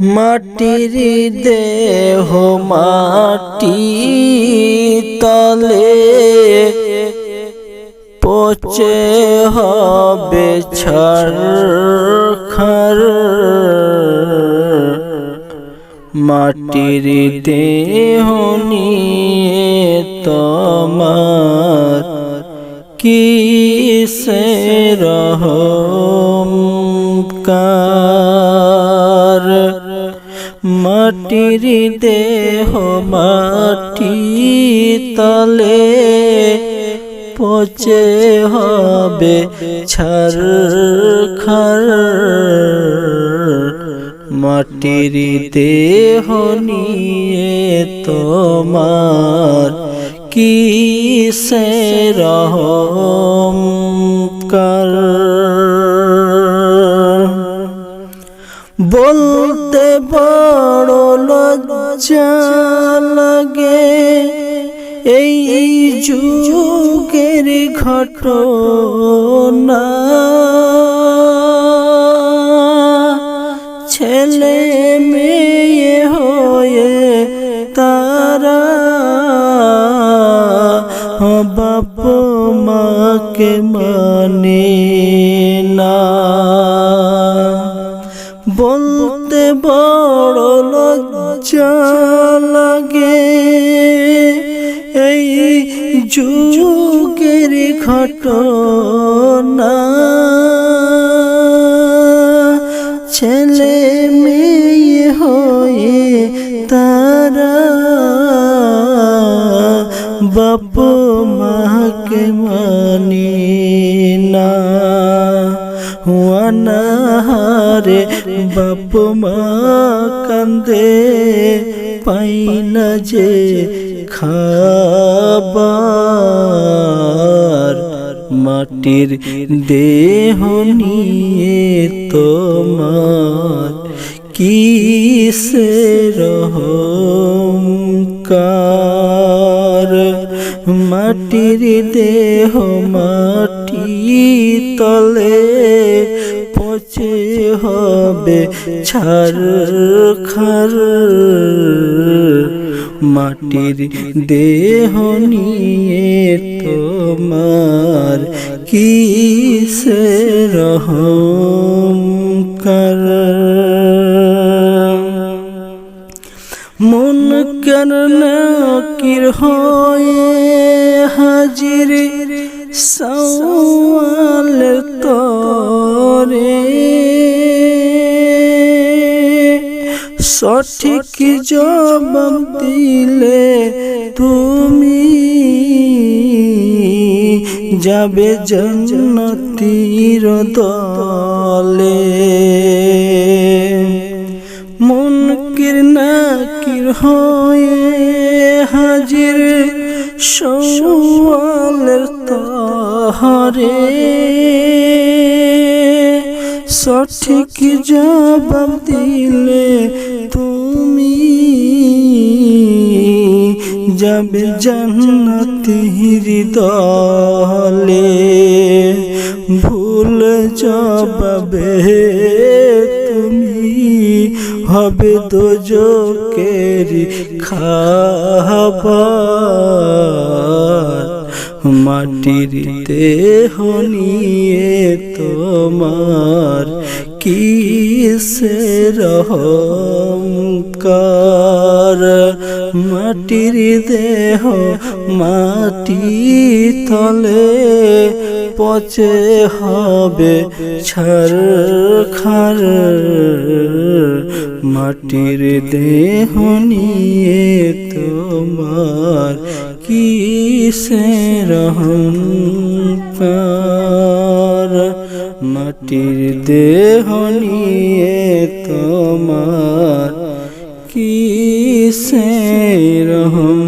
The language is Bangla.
মাটির দেহ মাটি তলে পচে হবে খার। মাটির দেহ নিয়ে তোমার কিসে রহম? কার মাটির দেহ মাটি তলে পচে হবে ছার খার। মাটির দেহ নিয়ে তোমার কিসে রহম কর বলতে বড় লজ্জা লাগে এই যুগের ঘটনা। ছেলে মেয়ে হয়ে তারা বাপ মাকে মানে না। বলতে যুগের ঘটনা। ছেলে মেয়ে হয়ে তারা বাপ মাকে মানে না। হুয়ানাহারে বাপ মা কান্দে, পাই না যে খাবার মাটির দেহ নিয়ে তোমার রহম কার মাটির দেহ মাটি তলে পচে হবে ছার খার। মাটির দেহ নিয়ে তোমার কিসে রহম কর। মন কেন কির হয়ে হাজির? সওয়াল তরে। সঠিক জবাব দিলে তুমি যাবে জন্নতির দলে মুনকির নাকির হয়ে হাজির সওয়ালের তহরে। সঠিক জবাব দিলে যাবে জান্নাতির দলে ভুল জবাবে তুমি হবে দোজকের খাবার। মাটির দেহ নিয়ে তোমার কিসে রহম কার মাটির দেহ মাটি তলে পচে হবে ছার মাটির দেহ নিয়ে তোমার কিসে রহম পার মাটির দেহ নিয়ে তোমার কিসে রহম?